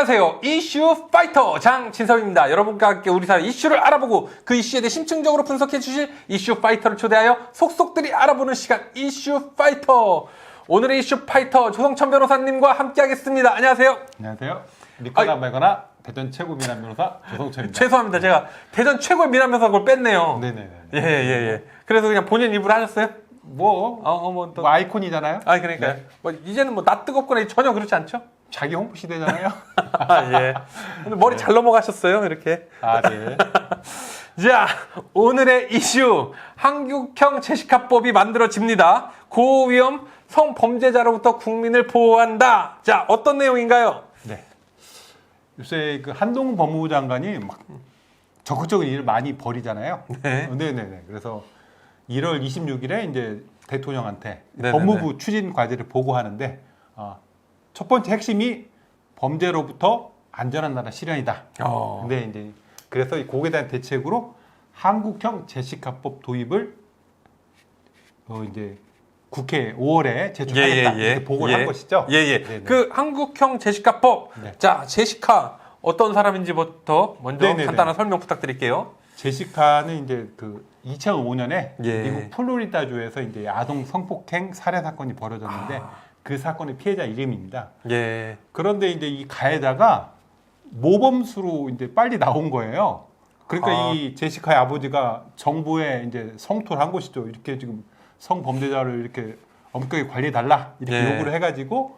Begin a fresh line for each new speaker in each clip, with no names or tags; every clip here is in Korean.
안녕하세요. 이슈 파이터 장진섭입니다. 여러분과 함께 우리 사회 이슈를 알아보고 그 이슈에 대해 심층적으로 분석해 주실 이슈 파이터를 초대하여 속속들이 알아보는 시간 이슈 파이터. 오늘의 이슈 파이터 조성천 변호사님과 함께 하겠습니다. 안녕하세요.
안녕하세요. 믿거나 말거나 대전 최고 미남 변호사 조성철입니다.
죄송합니다. 제가 대전 최고의 미남 변호사 그걸 뺐네요.
네네네.
예, 예, 예. 그래서 그냥 본인 입으로 하셨어요?
뭐,
어, 어, 뭐 또.
뭐 아이콘이잖아요.
아, 그러니까.
네.
뭐 이제는 뭐 나 뜨겁거나 전혀 그렇지 않죠?
자기 홍보 시대잖아요.
아, 예. 근데 머리 잘 넘어가셨어요, 이렇게.
아, 네.
자, 오늘의 이슈. 한국형 제시카법이 만들어집니다. 고위험 성범죄자로부터 국민을 보호한다. 자, 어떤 내용인가요?
네. 요새 그 한동훈 법무부 장관이 막 적극적인 일을 많이 벌이잖아요.
네.
어, 네네네. 그래서 1월 26일에 이제 대통령한테
네네네.
법무부 추진 과제를 보고하는데 아, 첫 번째 핵심이 범죄로부터 안전한 나라 실현이다.
어.
근데 이제 그래서 이 거기에 대한 대책으로 한국형 제시카법 도입을 어 이제 국회 5월에 제출하겠다 이렇게 보고를
예.
한 것이죠.
예, 예. 그 한국형 제시카법.
네.
자, 제시카 어떤 사람인지부터 먼저
네네네.
간단한 설명 부탁드릴게요.
제시카는 이제 그 2005년에
예.
미국 플로리다주에서 이제 아동 성폭행 살해 사건이 벌어졌는데
아.
그 사건의 피해자 이름입니다.
예.
그런데 이제 이 가해자가 모범수로 이제 빨리 나온 거예요. 그러니까
아.
이 제시카의 아버지가 정부에 이제 성토를 한 것이죠. 이렇게 지금 성범죄자를 이렇게 엄격하게 관리해 달라 이렇게
예.
요구를 해가지고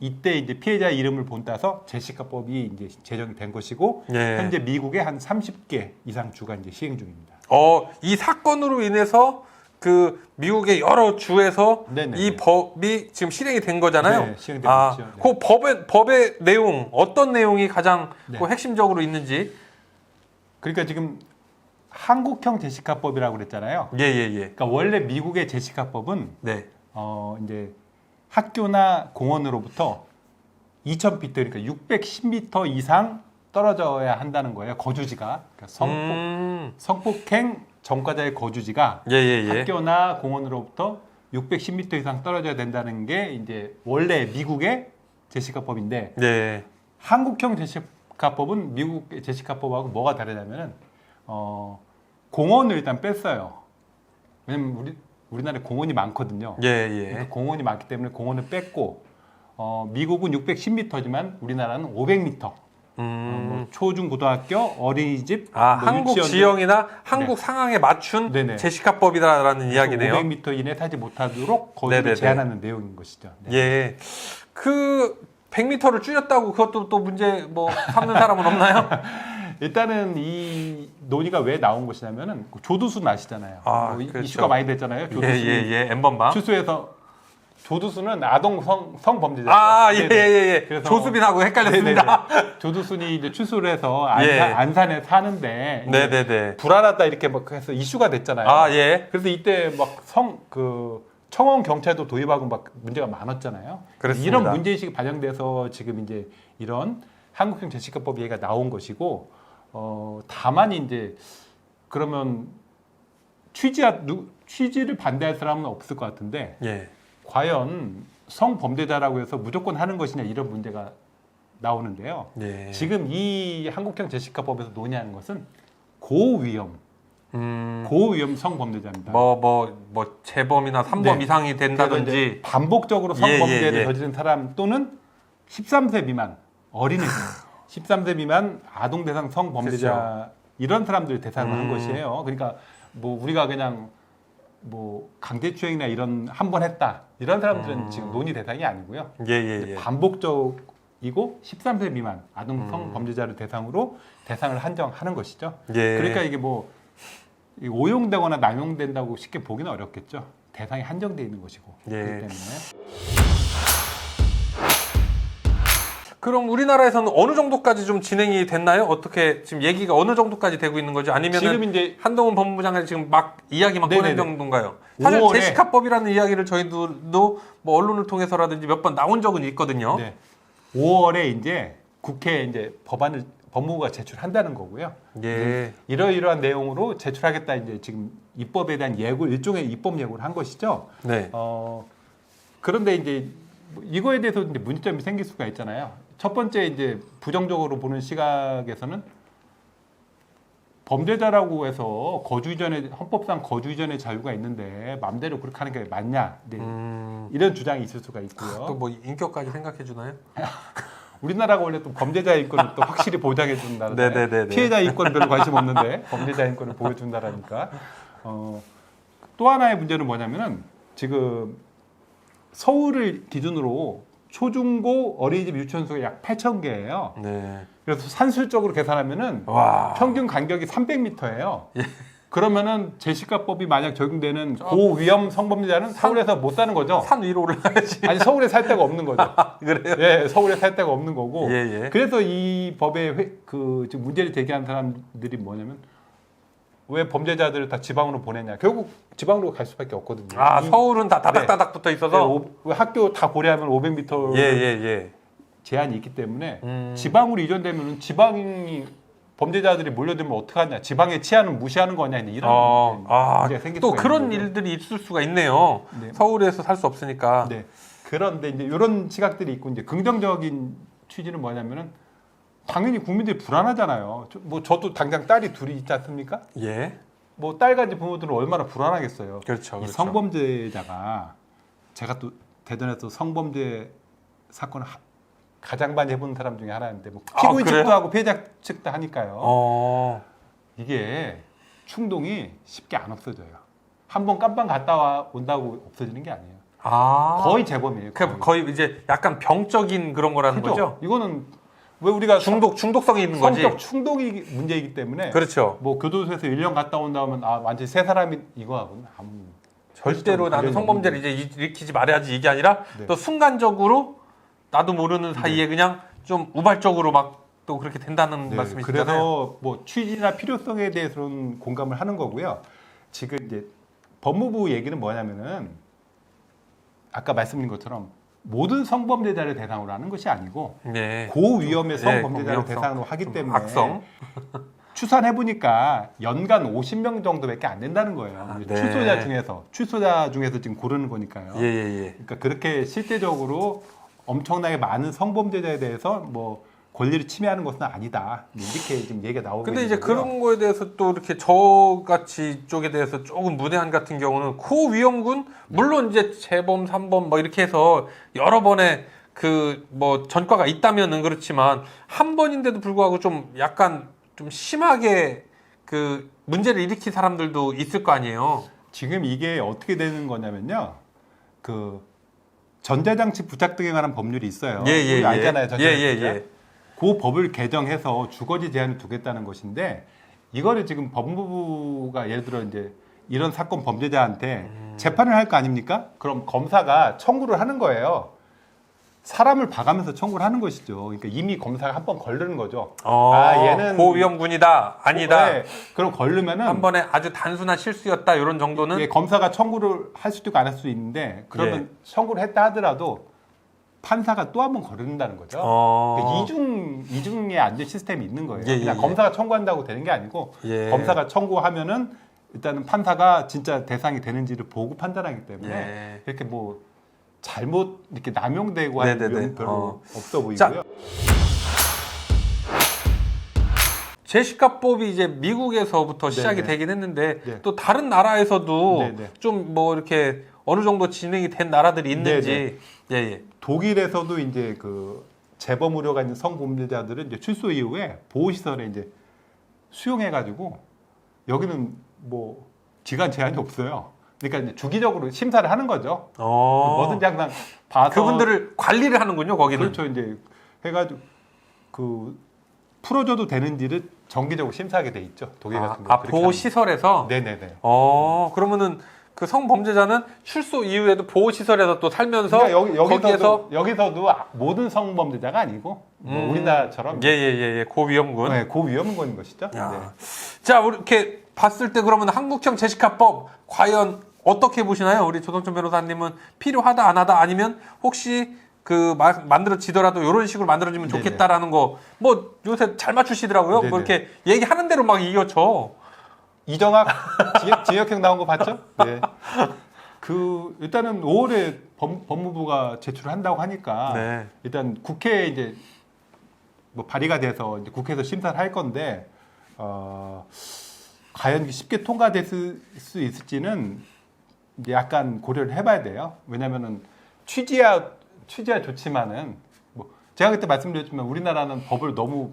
이때 이제 피해자 이름을 본따서 제시카법이 이제 제정이 된 것이고
예.
현재 미국에 한 30개 이상 주가 이제 시행 중입니다.
어, 이 사건으로 인해서 그 미국의 여러 주에서
네네.
이 법이 지금 실행이 된 거잖아요.
네, 실행되고
아,
있죠. 네.
그 법의 법의 내용 어떤 내용이 가장
네.
그 핵심적으로 있는지
그러니까 지금 한국형 제시카법이라고 그랬잖아요.
예, 예, 예.
그러니까 원래 미국의 제시카법은
네.
어 이제 학교나 공원으로부터 2,000피트 그러니까 610m 이상 떨어져야 한다는 거예요. 거주지가 그러니까 성폭
음.
성폭행 전과자의 거주지가
예, 예, 예.
학교나 공원으로부터 610m 이상 떨어져야 된다는 게 이제 원래 미국의 제시카법인데
네.
한국형 제시카법은 미국 제시카법하고 뭐가 다르냐면은 어 공원을 일단 뺐어요. 왜냐면 우리 우리나라에 공원이 많거든요.
예, 예.
그러니까 공원이 많기 때문에 공원을 뺐고 어, 미국은 610m지만 우리나라는 500m.
음.
뭐 초중 고등학교 어린이집
아,
뭐
한국
유치원들
지형이나 한국 상황에 맞춘
네네.
제시카법이라는 이야기네요.
500m 이내 타지 못하도록 거리를
네네네.
제한하는 내용인 것이죠. 네.
예. 그 100m를 줄였다고 그것도 또 문제 뭐 삼는 사람은 없나요?
일단은 이 논의가 왜 나온 것이냐면은 그 조두순 아시잖아요.
아,
뭐 이-
그렇죠.
이슈가 많이 됐잖아요.
예,
조두순
예, 예. 엠번방.
추수해서 조두순은 아동 성 성범죄자.
아, 예, 예, 예.
그래서-
조수빈하고 헷갈렸습니다.
네네네. 조두순이 이제 추수를 해서 안산,
예.
안산에 사는데
네네네.
불안하다 이렇게 막 해서 이슈가 됐잖아요.
아, 예.
그래서 이때 막 성 그 청원 경찰도 도입하고 막 문제가 많았잖아요.
그렇습니다.
이런 문제 의식이 반영돼서 지금 이제 이런 한국형 제시카법 얘기가 나온 것이고 어 다만 이제 그러면 취지 누- 취지를 반대할 사람은 없을 것 같은데
예.
과연 성범죄자라고 해서 무조건 하는 것이냐 이런 문제가 나오는데요.
예.
지금 이 한국형 제시카법에서 논의하는 것은 고위험
음.
고위험 성범죄자입니다.
뭐, 뭐, 뭐, 재범이나 삼범
네.
이상이 된다든지.
반복적으로
예,
성범죄를
예, 예.
저지른 사람 또는 13세 미만 어린애들, 13세 미만 아동 대상 성범죄자 이런 사람들 대상을 한
음.
것이에요. 그러니까 뭐 우리가 그냥 뭐 강제추행이나 이런 한 번 했다 이런 사람들은
음.
지금 논의 대상이 아니고요.
예, 예, 예.
반복적이고 13세 미만 아동
음.
성범죄자를 대상으로 대상을 한정하는 것이죠.
예.
그러니까 이게 뭐이 오용되거나 남용된다고 쉽게 보기는 어렵겠죠. 대상이 한정돼 있는 것이고
예.
그렇기 때문에
그럼 우리나라에서는 어느 정도까지 좀 진행이 됐나요? 어떻게 지금 얘기가 어느 정도까지 되고 있는 거죠? 아니면
지금 이제
한동훈 법무부 장관이 지금 막 이야기 막 꺼낸. 정도인가요? 사실
5월에
제시카법이라는 이야기를 저희들도 뭐 언론을 통해서라든지 몇 번 나온 적은 있거든요.
네. 5월에 이제 국회에 이제 법안을 법무부가 제출한다는 거고요.
예.
이러이러한 내용으로 제출하겠다 이제 지금 입법에 대한 예고 일종의 입법 예고를 한 것이죠.
네.
어 그런데 이제 뭐 이거에 대해서 이제 문제점이 생길 수가 있잖아요. 첫 번째 이제 부정적으로 보는 시각에서는 범죄자라고 해서 거주 이전에 헌법상 거주 이전의 자유가 있는데 마음대로 그렇게 하는 게 맞냐 네.
음,
이런 주장이 있을 수가 있고요.
또 뭐 인격까지 생각해 주나요?
우리나라가 원래 또 범죄자 인권을 또 확실히 보장해 주는 나라인데
네네네네.
피해자 인권 별로 관심 없는데 범죄자 인권을 보여준다라니까. 어, 또 하나의 문제는 뭐냐면은 지금 서울을 기준으로 초중고 어린이집 유치원 수가 약 8천 개예요.
네.
그래서 산술적으로 계산하면은
와.
평균 간격이 300m예요. 그러면은 제시카법이 만약 적용되는
저-
고위험 성범죄자는 서울에서 못 사는 거죠.
산 위로 올라가야지.
아니 서울에 살 데가 없는 거죠.
그래요?
예, 서울에 살 데가 없는 거고.
예, 예.
그래서 이 법에 회- 그 지금 문제를 제기한 사람들이 뭐냐면 왜 범죄자들을 다 지방으로 보내냐. 결국 지방으로 갈 수밖에 없거든요.
아,
이-
서울은 다 다닥다닥 붙어
네,
있어서.
오- 학교 다 고려하면 500m
예, 예, 예.
제한이 있기 때문에
음.
지방으로 이전되면 지방이 범죄자들이 몰려들면 어떡하냐. 지방의 치안은 무시하는 거냐. 이런
어, 아,
문제가 생길
또
수가
그런
있는 거죠.
일들이 있을 수가 있네요.
네.
서울에서 살 수 없으니까.
네. 그런데 이제 이런 시각들이 있고 이제 긍정적인 취지는 뭐냐면은 당연히 국민들이 불안하잖아요. 저- 뭐 저도 당장 딸이 둘이 있지 않습니까?
예.
뭐딸 가진 부모들은 얼마나 불안하겠어요.
그렇죠.
이
그렇죠.
성범죄자가 제가 또 대전에서 성범죄 사건 을 가장 많이 해본 사람 중에 하나인데 뭐
아,
피고인
그래요?
측도 하고 피해자 측도 하니까요.
어.
이게 충동이 쉽게 안 없어져요. 한 번 깜빵 갔다 와 온다고 없어지는 게 아니에요.
아.
거의 재범이에요.
그 거의 이제 약간 병적인 그런 거라는
그죠?
거죠.
이거는 왜 우리가
중독 중독성이 있는 거지.
성적 충동이 문제이기 때문에
그렇죠.
뭐 교도소에서 1년 갔다 온 다음은 아 완전히 새 사람이 이거하고는 아무
절대로 나는 성범죄를 이제 일으키지 말아야지 이게 아니라
네.
또 순간적으로 나도 모르는 사이에 그냥 좀 우발적으로 막 또 그렇게 된다는
네,
말씀이시잖아요.
그래서 뭐 취지나 필요성에 대해서는 공감을 하는 거고요. 지금 이제 법무부 얘기는 뭐냐면은 아까 말씀드린 것처럼 모든 성범죄자를 대상으로 하는 것이 아니고
네.
고위험의
네,
성범죄자를
고위험성.
대상으로 하기
좀
때문에
악성.
추산해 보니까 연간 50명 정도밖에 안 된다는 거예요.
아, 네.
출소자 중에서 출소자 중에서 지금 고르는 거니까요.
예, 예, 예.
그러니까 그렇게 실제적으로 엄청나게 많은 성범죄자에 대해서 뭐 권리를 침해하는 것은 아니다. 이렇게 지금 얘기가 나오고
근데
있는
이제
거고요.
그런 거에 대해서 또 이렇게 저같이 쪽에 대해서 조금 무대한 같은 경우는 고위험군 물론 이제 재범, 삼범 뭐 이렇게 해서 여러 번의 그 뭐 전과가 있다면은 그렇지만 한 번인데도 불구하고 좀 약간 좀 심하게 그 문제를 일으킨 사람들도 있을 거 아니에요.
지금 이게 어떻게 되는 거냐면요. 그 전자장치 부착 등에 관한 법률이 있어요.
예, 예,
우리
예.
알잖아요.
예,
전자장치
예,
부착.
예.
그 법을 개정해서 주거지 제한을 두겠다는 것인데 이거를 지금 법무부가 예를 들어 이제 이런 사건 범죄자한테
음.
재판을 할 거 아닙니까? 그럼 검사가 청구를 하는 거예요. 사람을 봐가면서 청구를 하는 것이죠. 그러니까 이미 검사가 한 번 걸르는 거죠.
어,
아, 얘는-
고위험군이다. 아니다.
네, 그럼 걸르면은
한 번에 아주 단순한 실수였다. 이런 정도는
예, 검사가 청구를 할 수도 있고 안 할 수도 있는데 그러면
예.
청구를 했다 하더라도 판사가 또 한 번 거른다는 거죠.
어.
그러니까 이중 이중에 앉은 시스템이 있는 거예요.
예, 예,
그냥
예.
검사가 청구한다고 되는 게 아니고
예.
검사가 청구하면은 일단은 판사가 진짜 대상이 되는지를 보고 판단하기 때문에
예.
이렇게 뭐 잘못 이렇게 남용되고 하는. 일은 별로
어.
없어 보이고요.
자, 제시카법이 이제 미국에서부터 시작이
네네.
되긴 했는데
네.
또 다른 나라에서도
네네.
좀뭐 이렇게 어느 정도 진행이 된 나라들이 있는지 예 예
독일에서도 이제 그 재범 우려가 있는 성범죄자들은 이제 출소 이후에 보호 시설에 이제 수용해 가지고 여기는 뭐 기간 제한이 없어요. 그러니까 이제 주기적으로 심사를 하는 거죠.
어.
뭐든지 항상 봐서
그분들을 관리를 하는군요 거기는
그렇죠. 이제 해가지고 그 풀어줘도 되는지를 정기적으로 심사하게 돼 있죠. 독일
아,
같은 거.
아 보호 시설에서
네네네.
어 그러면 그 성범죄자는 출소 이후에도 보호 시설에서 또 살면서
그러니까 여기 여기서도
거기에서
여기서도 아- 모든 성범죄자가 아니고 뭐
음.
우리나라처럼
예예예 예, 고위험군
네, 고위험군인 것이죠.
야.
네.
자, 우리 이렇게 봤을 때 그러면 한국형 제시카법 과연 어떻게 보시나요? 우리 조동천 변호사님은 필요하다 안 하다 아니면 혹시 그 마- 만들어지더라도 이런 식으로 만들어지면
네네.
좋겠다라는 거 뭐 요새 잘 맞추시더라고요. 뭐
네네.
이렇게 얘기하는 대로 막 이겨쳐.
이정학 지- 징역 형 나온 거 봤죠? 네. 그 일단은 5월에 법, 무부가 제출을 한다고 하니까
네.
일단 국회에 이제 뭐 발의가 돼서 이제 국회에서 심사를 할 건데 어, 과연 쉽게 통과될 수 있을지는 이제 약간 고려를 해봐야 돼요. 왜냐면은 취지야 취지야 좋지만은 뭐 제가 그때 말씀드렸지만 우리나라는 법을 너무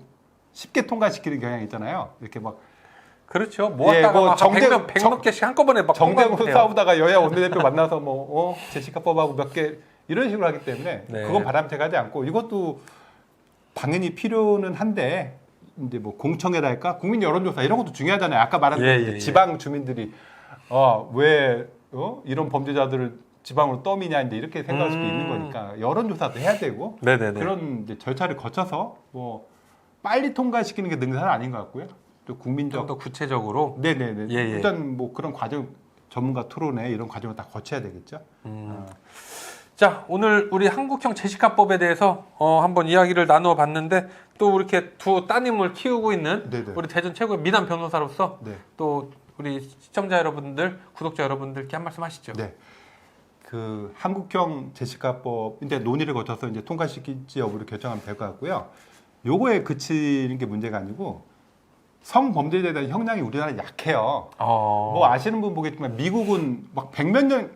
쉽게 통과시키는 경향이 있잖아요. 이렇게 막
그렇죠. 모았다가
예,
뭐막
정대-
100명, 100몇
정-
개씩 한꺼번에 막
정대고. 싸우다가 여야 원내대표 만나서 뭐 어, 제시카 법하고 몇 개 이런 식으로 하기 때문에
네.
그건 바람직하지 않고 이것도 당연히 필요는 한데 이제 뭐 공청회랄까 국민 여론조사 이런 것도 중요하잖아요. 아까 말한
예,
대로
예, 예.
지방 주민들이 어왜 어? 이런 범죄자들을 지방으로 떠미냐 이제 이렇게 생각할 수도
음.
있는 거니까 여론조사도 해야 되고
네네네.
그런 이제 절차를 거쳐서 뭐 빨리 통과시키는 게 능사는 아닌 것 같고요. 또 국민적
좀 더 구체적으로.
네네네.
예, 예.
일단 뭐 그런 과정 전문가 토론회 이런 과정을 다 거쳐야 되겠죠.
음.
어.
자, 오늘 우리 한국형 제시카법에 대해서 어, 한번 이야기를 나누어 봤는데 또 이렇게 두 따님을 키우고 있는
네네.
우리 대전 최고의 미남 변호사로서
네.
또 우리 시청자 여러분들, 구독자 여러분들께 한 말씀 하시죠.
네. 그 한국형 제시카법 이제 논의를 거쳐서 이제 통과시킬지 여부를 결정하면 될 것 같고요. 요거에 그치는 게 문제가 아니고 성범죄자에 대한 형량이 우리나라 약해요.
어.
뭐 아시는 분 보겠지만 미국은 막 백몇 년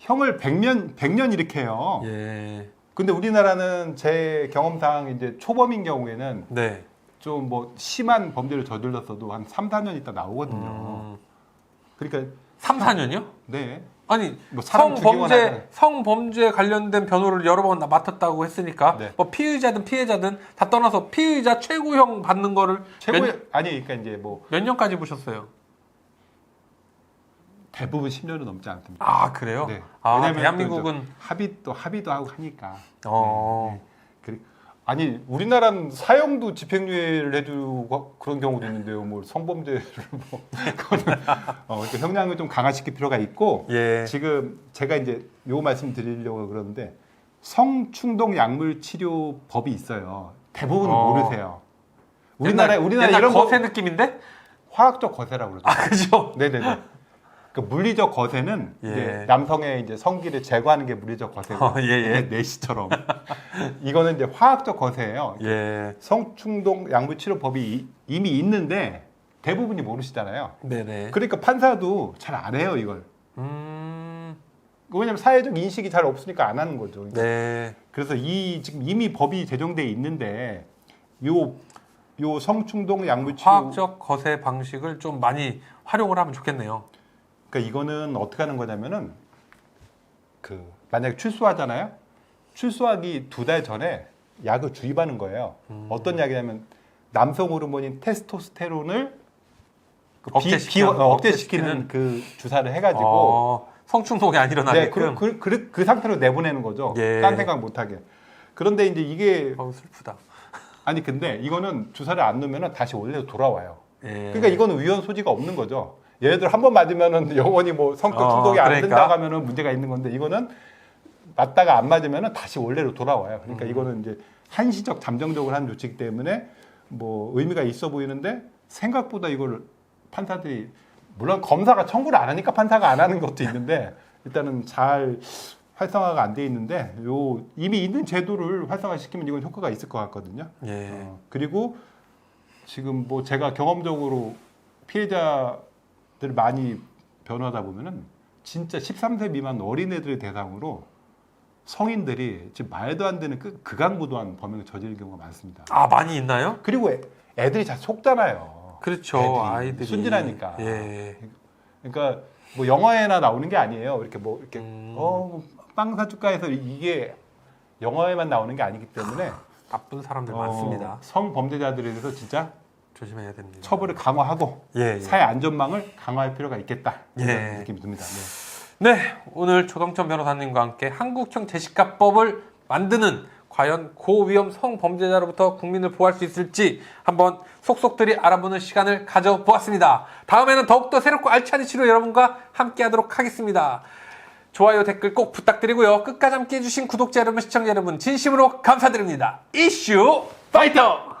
형을 백년 백년 이렇게 해요.
예.
근데 우리나라는 제 경험상 이제 초범인 경우에는
네.
좀 뭐 심한 범죄를 저질렀어도 한 3, 4년 있다 나오거든요.
음.
그러니까
3, 4년이요?
네.
아니
뭐 사람 죽이거나
성범죄 성범죄 관련된 변호를 여러 번 맡았다고 했으니까
네.
뭐 피의자든 피해자든 다 떠나서 피의자 최고형 받는 거를
최고
몇,
의 아니 그러니까 이제 뭐
몇 년까지 보셨어요?
대부분 10년은 넘지 않습니다.
아 그래요?
네.
아
왜냐면
대한민국은
또 합의 또 합의도 하고 하니까.
어
그리- 아니 우리나라는 사형도 집행유예를 해주고 그런 경우도 있는데요. 뭐 성범죄를 뭐 어, 그러니까 형량을 좀 강화시킬 필요가 있고
예.
지금 제가 이제 요 말씀 드리려고 그러는데 성충동 약물 치료 법이 있어요. 대부분 은
어.
모르세요. 우리나라
옛날-
우리나라
옛날
이런 거
거세 느낌인데?
화학적 거세라고 그러죠.
아 그죠?
네네네. 그 물리적 거세는
예.
이제 남성의 이제 성기를 제거하는 게 물리적 거세고
어, 예, 예.
내시처럼 이거는 이제 화학적 거세예요.
예.
성충동 약물 치료법이 이- 이미 있는데 대부분이 모르시잖아요.
네네.
그러니까 판사도 잘 안 해요 이걸.
음.
왜냐면 사회적 인식이 잘 없으니까 안 하는 거죠.
네.
그래서 이 지금 이미 법이 제정돼 있는데 요요 성충동 약물 치료
화학적 거세 방식을 좀 많이 활용을 하면 좋겠네요.
그러니까 이거는 어떻게 하는 거냐면은 그 만약에 출소하잖아요. 출소하기 두 달 전에 약을 주입하는 거예요.
음.
어떤 약이냐면 남성 호르몬인 테스토스테론을 그 비-
억제시키는-
비- 어, 억제시키는 그 주사를 해가지고
어, 성충동이 안
네,
일어나게끔.
그, 그, 그, 그 상태로 내보내는 거죠.
예.
딴 생각 못하게. 그런데 이제 이게
어우 슬프다.
아니 근데 이거는 주사를 안 넣으면 다시 원래로 돌아와요.
예.
그러니까 이거는 위헌 소지가 없는 거죠. 얘들 한 번 맞으면은 영원히 뭐 성적
어,
중독이 안
그러니까.
된다 하면은 문제가 있는 건데 이거는 맞다가 안 맞으면은 다시 원래로 돌아와요. 그러니까
음.
이거는 이제 한시적 잠정적으로 한 조치이기 때문에 뭐 의미가 있어 보이는데 생각보다 이걸 판사들이 물론 검사가 청구를 안 하니까 판사가 안 하는 것도 있는데 일단은 잘 활성화가 안 돼 있는데 요 이미 있는 제도를 활성화시키면 이건 효과가 있을 것 같거든요.
예.
어, 그리고 지금 뭐 제가 경험적으로 피해자 들 많이 변호하다 보면은 진짜 13세 미만 어린애들 대상으로 성인들이 지금 말도 안 되는 그 극악무도한 범행을 저지를 경우가 많습니다.
아 많이 있나요?
그리고 애, 애들이 잘 속잖아요.
그렇죠.
애들이
아이들이
순진하니까.
예.
그러니까 뭐 영화에나 나오는 게 아니에요. 이렇게 뭐 이렇게
음.
어빵 사주가에서 이게 영화에만 나오는 게 아니기 때문에
나쁜 사람들
어,
많습니다.
성범죄자들에 대해서 진짜
조심해야 됩니다.
처벌을 강화하고
예. 예.
사회 안전망을 강화할 필요가 있겠다 이런
예.
느낌이 듭니다. 네.
네, 오늘 조동천 변호사님과 함께 한국형 제시카법을 만드는 과연 고위험 성범죄자로부터 국민을 보호할 수 있을지 한번 속속들이 알아보는 시간을 가져보았습니다. 다음에는 더욱더 새롭고 알찬 이슈로 여러분과 함께하도록 하겠습니다. 좋아요, 댓글 꼭 부탁드리고요. 끝까지 함께 해주신 구독자 여러분, 시청자 여러분 진심으로 감사드립니다. 이슈 파이터!